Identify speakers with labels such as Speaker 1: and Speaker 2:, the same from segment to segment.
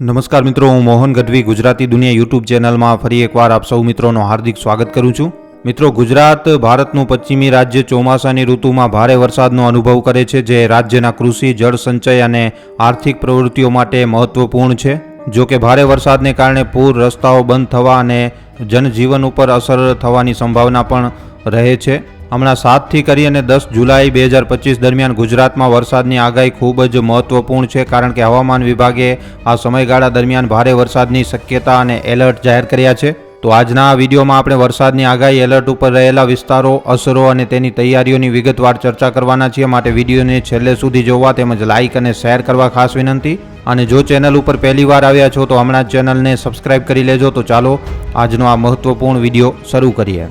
Speaker 1: નમસ્કાર મિત્રો, હું મોહન ગઢવી, ગુજરાતી દુનિયા યુટ્યુબ ચેનલમાં ફરી એકવાર આપ સૌ મિત્રોનું હાર્દિક સ્વાગત કરું છું. મિત્રો, ગુજરાત ભારતનું પશ્ચિમી રાજ્ય ચોમાસાની ઋતુમાં ભારે વરસાદનો અનુભવ કરે છે, જે રાજ્યના કૃષિ, જળ સંચય અને આર્થિક પ્રવૃત્તિઓ માટે મહત્વપૂર્ણ છે. જો કે ભારે વરસાદને કારણે પૂર, રસ્તાઓ બંધ થવા અને જનજીવન ઉપર અસર થવાની સંભાવના પણ રહે છે. હમણાં સાતથી કરી અને દસ જુલાઈ બે હજાર પચીસ દરમિયાન ગુજરાતમાં વરસાદની આગાહી ખૂબ જ મહત્વપૂર્ણ છે કારણ કે હવામાન વિભાગે આ સમયગાળા દરમિયાન ભારે વરસાદની શક્યતા અને એલર્ટ જાહેર કર્યા છે. તો આજના આ વિડીયોમાં આપણે વરસાદની આગાહી, એલર્ટ ઉપર રહેલા વિસ્તારો, અસરો અને તેની તૈયારીઓની વિગતવાર ચર્ચા કરવાના છીએ. માટે વિડીયોને છેલ્લે સુધી જોવા તેમજ લાઇક અને શેર કરવા ખાસ વિનંતી. અને જો ચેનલ ઉપર પહેલીવાર આવ્યા છો તો હમણાં ચેનલને સબસ્ક્રાઇબ કરી લેજો. તો ચાલો આજનો આ મહત્વપૂર્ણ વીડિયો શરૂ કરીએ.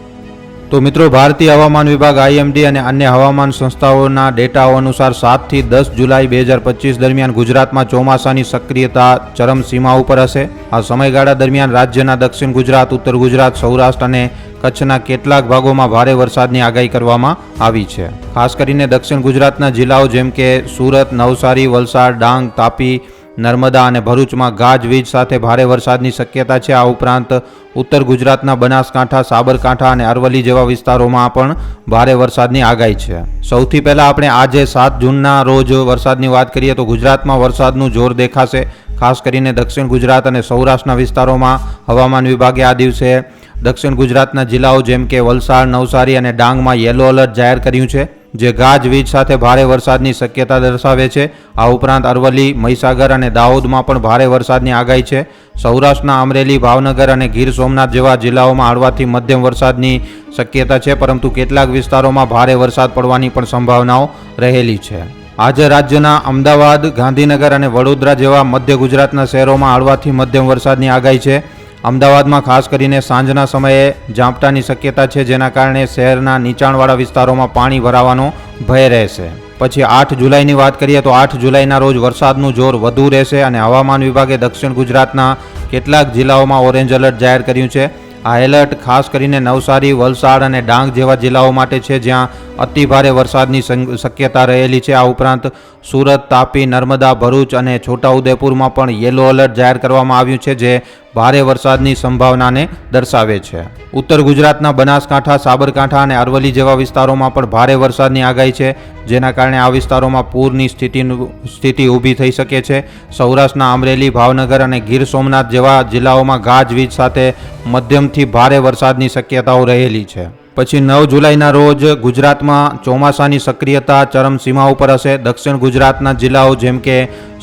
Speaker 1: તો મિત્રો, ભારતીય હવામાન વિભાગ, આઈએમડી અને અન્ય હવામાન સંસ્થાઓના ડેટાઓ અનુસાર સાતથી દસ જુલાઈ બે હજાર પચીસ દરમિયાન ગુજરાતમાં ચોમાસાની સક્રિયતા ચરમસીમા ઉપર હશે. આ સમયગાળા દરમિયાન રાજ્યના દક્ષિણ ગુજરાત, ઉત્તર ગુજરાત, સૌરાષ્ટ્ર અને કચ્છના કેટલાક ભાગોમાં ભારે વરસાદની આગાહી કરવામાં આવી છે. ખાસ કરીને દક્ષિણ ગુજરાતના જિલ્લાઓ જેમ કે સુરત, નવસારી, વલસાડ, ડાંગ, તાપી નર્મદા અને ભરૂચમાં ગાજવીજ સાથે ભારે વરસાદની શક્યતા છે. આ ઉપરાંત ઉત્તર ગુજરાતના બનાસકાંઠા, સાબરકાંઠા અને અરવલ્લી જેવા વિસ્તારોમાં પણ ભારે વરસાદની આગાહી છે. સૌથી પહેલાં આપણે આજે સાત જૂનના રોજ વરસાદની વાત કરીએ તો ગુજરાતમાં વરસાદનું જોર દેખાશે. ખાસ કરીને દક્ષિણ ગુજરાત અને સૌરાષ્ટ્રના વિસ્તારોમાં હવામાન વિભાગે આ દિવસે દક્ષિણ ગુજરાતના જિલ્લાઓ જેમ કે વલસાડ, નવસારી અને ડાંગમાં યલો એલર્ટ જાહેર કર્યું છે. જે ગાજવીજ સાથે ભારે વરસાદની શક્યતા દર્શાવે છે. આ ઉપરાંત અરવલ્લી, મહીસાગર અને દાહોદમાં પણ ભારે વરસાદની આગાહી છે. સૌરાષ્ટ્રના અમરેલી, ભાવનગર અને ગીર સોમનાથ જેવા જિલ્લાઓમાં હળવાથી મધ્યમ વરસાદની શક્યતા છે, પરંતુ કેટલાક વિસ્તારોમાં ભારે વરસાદ પડવાની પણ સંભાવનાઓ રહેલી છે. આજે રાજ્યના અમદાવાદ, ગાંધીનગર અને વડોદરા જેવા મધ્ય ગુજરાતના શહેરોમાં હળવાથી મધ્યમ વરસાદની આગાહી છે. અમદાવાદમાં ખાસ કરીને સાંજના સમયે ઝાપટાની શક્યતા છે, જેના કારણે શહેરના નીચાણવાળા વિસ્તારોમાં પાણી ભરાવાનો ભય રહેશે. પછી આઠ જુલાઈની વાત કરીએ તો આઠ જુલાઈના રોજ વરસાદનું જોર વધુ રહેશે અને હવામાન વિભાગે દક્ષિણ ગુજરાતના કેટલાક જિલ્લાઓમાં ઓરેન્જ એલર્ટ જાહેર કર્યું છે. આ એલર્ટ ખાસ કરીને નવસારી, વલસાડ અને ડાંગ જેવા જિલ્લાઓ માટે છે, જ્યાં અતિ ભારે વરસાદની શક્યતા રહેલી છે. આ ઉપરાંત સુરત, તાપી, નર્મદા, ભરૂચ અને છોટાઉદેપુરમાં પણ યેલો એલર્ટ જાહેર કરવામાં આવ્યું છે, જે ભારે વરસાદની સંભાવનાને દર્શાવે છે. ઉત્તર ગુજરાતના બનાસકાંઠા, સાબરકાંઠા અને અરવલ્લી જેવા વિસ્તારોમાં પણ ભારે વરસાદની આગાહી છે. જેના કારણે આ વિસ્તારોમાં પૂરની સ્થિતિનું, સ્થિતિ ઊભી થઈ શકે છે. સૌરાષ્ટ્રના અમરેલી, ભાવનગર અને ગીર સોમનાથ જેવા જિલ્લાઓમાં ગાજવીજ સાથે મધ્યમથી ભારે વરસાદની શક્યતાઓ રહેલી છે. પછી નવ જુલાઈના રોજ ગુજરાતમાં ચોમાસાની સક્રિયતા ચરમસીમા ઉપર હશે. દક્ષિણ ગુજરાતના જિલ્લાઓ જેમ કે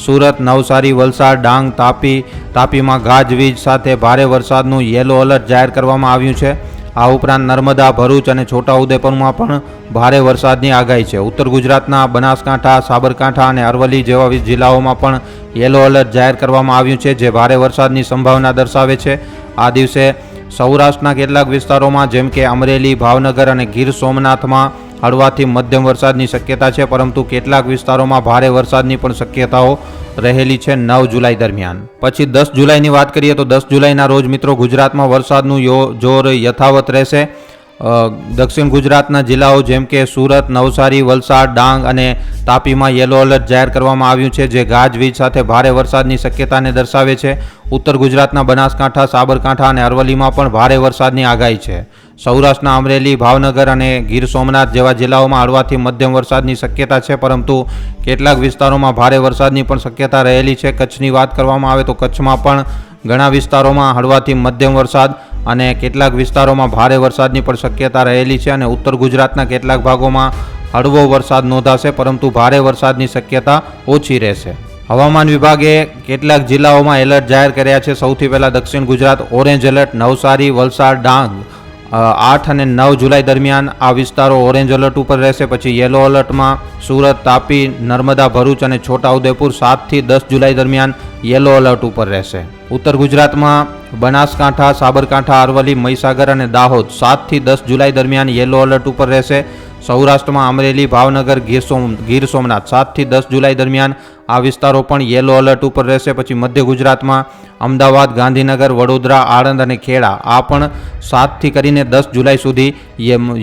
Speaker 1: સુરત, નવસારી, વલસાડ, ડાંગ, તાપી, તાપીમાં ગાજવીજ સાથે ભારે વરસાદનું યલો એલર્ટ જાહેર કરવામાં આવ્યું છે. આ ઉપરાંત નર્મદા, ભરૂચ અને છોટાઉદેપુરમાં પણ ભારે વરસાદની આગાહી છે. ઉત્તર ગુજરાતના બનાસકાંઠા, સાબરકાંઠા અને અરવલ્લી જેવા જિલ્લાઓમાં પણ યેલો એલર્ટ જાહેર કરવામાં આવ્યું છે, જે ભારે વરસાદની સંભાવના દર્શાવે છે. આ દિવસે સૌરાષ્ટ્રના કેટલાક વિસ્તારોમાં જેમ કે અમરેલી, ભાવનગર અને ગીર સોમનાથમાં હળવાથી મધ્યમ વરસાદની શક્યતા છે, પરંતુ કેટલાક વિસ્તારોમાં ભારે વરસાદની પણ શક્યતાઓ રહેલી છે નવ જુલાઈ દરમિયાન. પછી દસ જુલાઈની વાત કરીએ તો દસ જુલાઈના રોજ મિત્રો ગુજરાતમાં વરસાદનું જોર યથાવત રહેશે. દક્ષિણ ગુજરાતના જિલ્લાઓ જેમ કે સુરત, નવસારી, વલસાડ, ડાંગ અને તાપીમાં યલો એલર્ટ જાહેર કરવામાં આવ્યું છે, જે ગાજવીજ સાથે ભારે વરસાદની શક્યતાને દર્શાવે છે. ઉત્તર ગુજરાતના બનાસકાંઠા, સાબરકાંઠા અને અરવલ્લીમાં પણ ભારે વરસાદની આગાહી છે. સૌરાષ્ટ્રના અમરેલી, ભાવનગર અને ગીર સોમનાથ જેવા જિલ્લાઓમાં હળવાથી મધ્યમ વરસાદની શક્યતા છે, પરંતુ કેટલાક વિસ્તારોમાં ભારે વરસાદની પણ શક્યતા રહેલી છે. કચ્છની વાત કરવામાં આવે તો કચ્છમાં પણ ઘણા વિસ્તારોમાં હળવાથી મધ્યમ વરસાદ અને કેટલાક વિસ્તારોમાં ભારે વરસાદની પણ શક્યતા રહેલી છે અને ઉત્તર ગુજરાતના કેટલાક ભાગોમાં હળવો વરસાદ નોંધાશે, પરંતુ ભારે વરસાદની શક્યતા ઓછી રહેશે. હવામાન વિભાગે કેટલાક જિલ્લાઓમાં એલર્ટ જાહેર કર્યા છે. સૌથી પહેલાં દક્ષિણ ગુજરાત, ઓરેન્જ એલર્ટ, નવસારી, વલસાડ, ડાંગ આઠ અને નવ જુલાઈ દરમિયાન આ વિસ્તારો ઓરેન્જ એલર્ટ ઉપર રહેશે. પછી યલો એલર્ટમાં સુરત, તાપી, નર્મદા, ભરૂચ અને છોટાઉદેપુર સાતથી દસ જુલાઈ દરમિયાન યલો એલર્ટ ઉપર રહેશે. ઉત્તર ગુજરાતમાં બનાસકાંઠા, સાબરકાંઠા, અરવલ્લી, મહીસાગર અને દાહોદ સાતથી દસ જુલાઈ દરમિયાન યલો એલર્ટ ઉપર રહેશે. સૌરાષ્ટ્રમાં અમરેલી, ભાવનગર, ગીર સોમ, ગીર સોમનાથ સાતથી દસ જુલાઈ દરમિયાન આ વિસ્તારો પણ યેલો એલર્ટ ઉપર રહેશે. પછી મધ્ય ગુજરાતમાં અમદાવાદ, ગાંધીનગર, વડોદરા, આણંદ અને ખેડા આ પણ સાતથી કરીને દસ જુલાઈ સુધી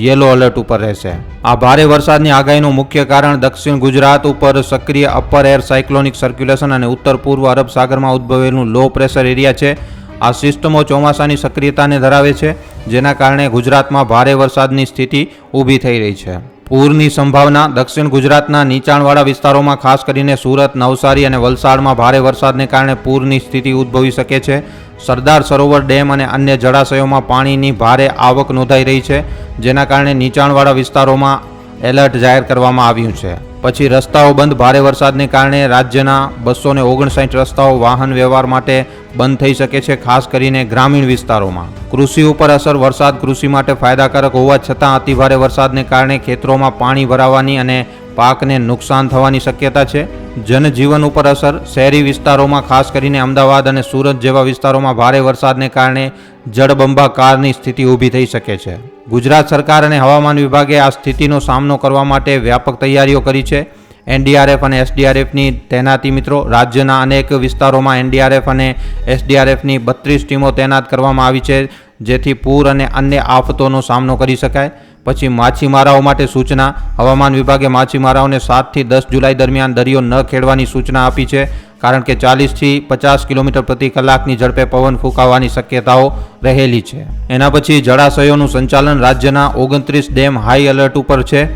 Speaker 1: યેલો એલર્ટ ઉપર રહેશે. આ ભારે વરસાદની આગાહીનું મુખ્ય કારણ દક્ષિણ ગુજરાત ઉપર સક્રિય અપર એર સાયક્લોનિક સર્ક્યુલેશન અને ઉત્તર પૂર્વ અરબ સાગરમાં ઉદ્ભવેલું લો પ્રેશર એરિયા છે. આ સિસ્ટમો ચોમાસાની સક્રિયતાને ધરાવે છે, જેના કારણે ગુજરાતમાં ભારે વરસાદની સ્થિતિ ઊભી થઈ રહી છે. પૂરની સંભાવના દક્ષિણ ગુજરાતના નીચાણવાળા વિસ્તારોમાં, ખાસ કરીને સુરત, નવસારી અને વલસાડમાં ભારે વરસાદને કારણે પૂરની સ્થિતિ ઉદ્ભવી શકે છે. સરદાર સરોવર ડેમ અને અન્ય જળાશયોમાં પાણીની ભારે આવક નોંધાઈ રહી છે, જેના કારણે નીચાણવાળા વિસ્તારોમાં એલર્ટ જાહેર કરવામાં આવ્યું છે. પછી રસ્તાઓ બંધ, ભારે વરસાદને કારણે રાજ્યના બસો ઓગણસાઠ રસ્તાઓ વાહન વ્યવહાર માટે બંધ થઈ શકે છે, ખાસ કરીને ગ્રામીણ વિસ્તારોમાં. કૃષિ ઉપર અસર, વરસાદ કૃષિ માટે ફાયદાકારક હોવા છતાં અતિભારે વરસાદને કારણે ખેતરોમાં પાણી ભરાવાની અને પાકને નુકસાન થવાની શક્યતા છે. જનજીવન ઉપર અસર, શહેરી વિસ્તારોમાં, ખાસ કરીને અમદાવાદ અને સુરત જેવા વિસ્તારોમાં ભારે વરસાદને કારણે જળબંબાકારની સ્થિતિ ઊભી થઈ શકે છે. ગુજરાત સરકાર અને હવામાન વિભાગે આ સ્થિતિનો સામનો કરવા માટે વ્યાપક તૈયારીઓ કરી છે. એનડીઆરએફ અને એસડીઆરએફની તૈનાતી મિત્રો. રાજ્યના અનેક વિસ્તારોમાં એનડીઆરએફ અને એસડીઆરએફની બત્રીસ ટીમો તૈનાત કરવામાં આવી છે, જેથી પૂર અને અન્ય આફતોનો સામનો કરી શકાય. પછી માછીમારાઓ માટે સૂચના. હવામાન વિભાગે માછીમારાઓને સાતથી દસ જુલાઈ દરમિયાન દરિયો ન ખેડવાની સૂચના આપી છે, કારણ કે ચાલીસથી પચાસ કિલોમીટર પ્રતિ કલાકની ઝડપે પવન ફૂંકાવાની શક્યતાઓ રહેલી છે. એના પછી જળાશયોનું સંચાલન રાજ્યના ઓગણત્રીસ ડેમ હાઈ એલર્ટ ઉપર છે.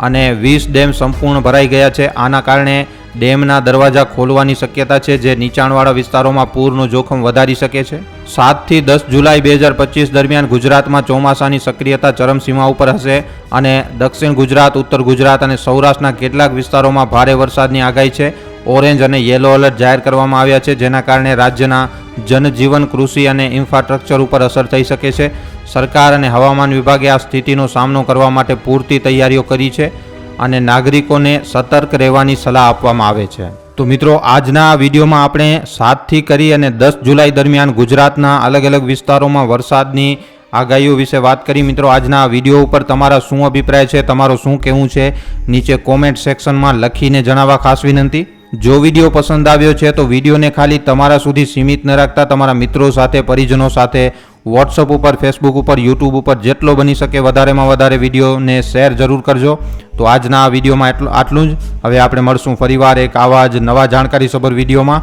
Speaker 1: અને વીસ ડેમ સંપૂર્ણ ભરાઈ ગયા છે. આના કારણે ડેમના દરવાજા ખોલવાની શક્યતા છે, જે નીચાણવાળા વિસ્તારોમાં પૂરનું જોખમ વધારી શકે છે. સાતથી દસ જુલાઈ બે હજાર પચીસ દરમિયાન ગુજરાતમાં ચોમાસાની સક્રિયતા ચરમસીમા ઉપર હશે અને દક્ષિણ ગુજરાત, ઉત્તર ગુજરાત અને સૌરાષ્ટ્રના કેટલાક વિસ્તારોમાં ભારે વરસાદની આગાહી છે. ઓરેન્જ અને યેલો એલર્ટ જાહેર કરવામાં આવ્યા છે, જેના કારણે રાજ્યના જનજીવન, કૃષિ અને ઇન્ફ્રાસ્ટ્રક્ચર ઉપર અસર થઈ શકે છે. સરકાર અને હવામાન વિભાગે આ સ્થિતિનો સામનો કરવા માટે પૂરતી તૈયારીઓ કરી છે અને નાગરિકોને સતર્ક રહેવાની સલાહ આપવામાં આવે છે. તો મિત્રો, આજના વિડીયોમાં આપણે સાતથી કરી અને દસ જુલાઈ દરમિયાન ગુજરાતના અલગ અલગ વિસ્તારોમાં વરસાદની આગાહીઓ વિશે વાત કરી. મિત્રો, આજના વીડિયો ઉપર તમારા શું અભિપ્રાય છે, તમારો શું કહેવું છે, નીચે કોમેન્ટ સેક્શનમાં લખીને જણાવવા ખાસ વિનંતી. જો વીડિયો પસંદ આવ્યો છે, તો વિડીયોને ખાલી તમારા સુધી સીમિત ન રાખતા તમારા મિત્રો સાથે, પરિજનો સાથે વોટ્સઅપ ઉપર ફેસબુક ઉપર યુટ્યુબ ઉપર જેટલો બની શકે વધારેમાં વધારે વિડીયોને શેર જરૂર કરજો. તો આજના આ વિડીયોમાં એટલું આટલું જ. હવે આપણે મળશું ફરીવાર એક આવા જ નવા જાણકારીસભર વિડીયોમાં.